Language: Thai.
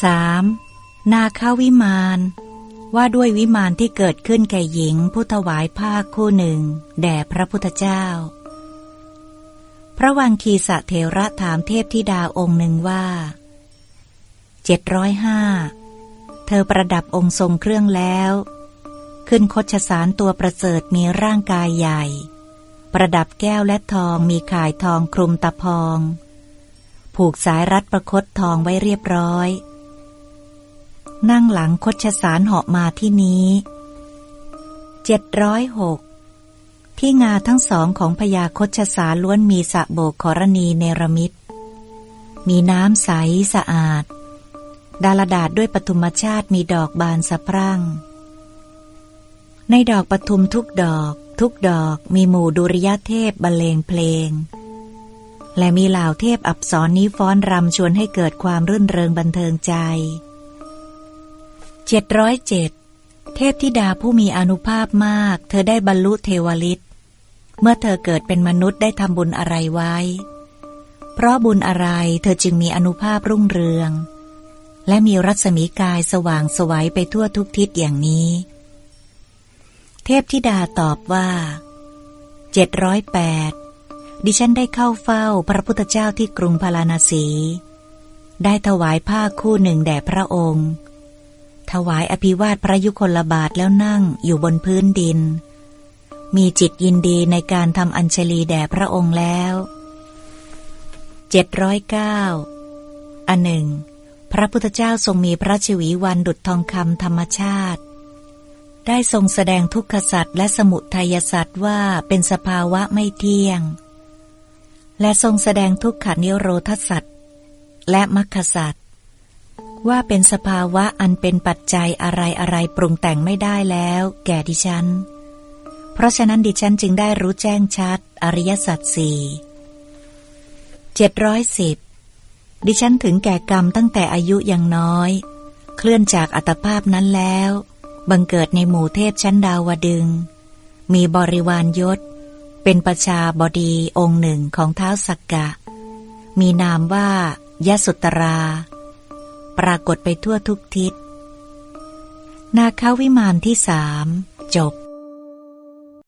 3. นาคาวิมาน ว่าด้วยวิมานที่เกิดขึ้นแก่หญิงผู้ถวายผ้าคู่หนึ่ง แด่พระพุทธเจ้า พระวังคีสะเถระถามเทพธิดาองค์หนึ่งว่าเจ็ดร้อยห้าเธอประดับองค์ทรงเครื่องแล้ว ขึ้นคดชสารตัวประเสริฐมีร่างกายใหญ่ ประดับแก้วและทองมีข่ายทองคลุมตะพอง ผูกสายรัดประคตทองไว้เรียบร้อย นั่งหลังคดชสารเหาะมาที่นี้เจ็ดร้อยหกที่งาทั้งสองของพญาคดชสารล้วนมีสะโบกขรณีเนรมิต มีน้ำใสสะอาด ดาลดาดด้วยปฐุมชาติมีดอกบานสะพรั่ง ในดอกปทุมทุกดอก ทุกดอกมีหมู่ดุริยเทพบรรเลงเพลงและมีเหล่าเทพอับสรนี้ฟ้อนรำชวนให้เกิดความรื่นเริงบันเทิงใจ เจ็ดร้อยเจ็ดเทพธิดาผู้มีอนุภาพมาก เธอได้บรรลุเทวลิตเมื่อเธอเกิดเป็นมนุษย์ได้ทำบุญอะไรไว้ เพราะบุญอะไรเธอจึงมีอนุภาพรุ่งเรือง และมีรัศมีกายสว่างสวัยไปทั่วทุกทิศอย่างนี้ เทพธิดาตอบว่าเจ็ดร้อยแปดดิฉันได้เข้าเฝ้าพระพุทธเจ้าที่กรุงพาราณสี ได้ถวายผ้าคู่หนึ่งแด่พระองค์ ถวายอภิวาทพระยุคลบาทแล้วนั่งอยู่บนพื้นดิน มีจิตยินดีในการทำอัญชลีแด่พระองค์แล้วเจ็ดร้อยเก้าอันหนึ่ง พระพุทธเจ้าทรงมีพระชวีวันดุจทองคำธรรมชาติ ได้ทรงแสดงทุกขสัตว์และสมุทัยสัตว์ว่าเป็นสภาวะไม่เที่ยง และทรงแสดงทุกขานิโรธสัตว์และมรรคสัตว์ ว่าเป็นสภาวะอันเป็นปัจจัยอะไรอะไรปรุงแต่งไม่ได้แล้ว แก่ดิฉัน เพราะฉะนั้นดิฉันจึงได้รู้แจ้งชัด อริยสัจสี่เจ็ดร้อยสิบดิฉันถึงแก่กรรมตั้งแต่อายุยังน้อย เคลื่อนจากอัตภาพนั้นแล้ว บังเกิดในหมู่เทพชั้นดาวดึง มีบริวารยศ เป็นประชาบดีองค์หนึ่งของเท้าสักกะ มีนามว่ายสุตรา รากฏไปทั่วทุกทิศ นาคาวิมานที่สามจบ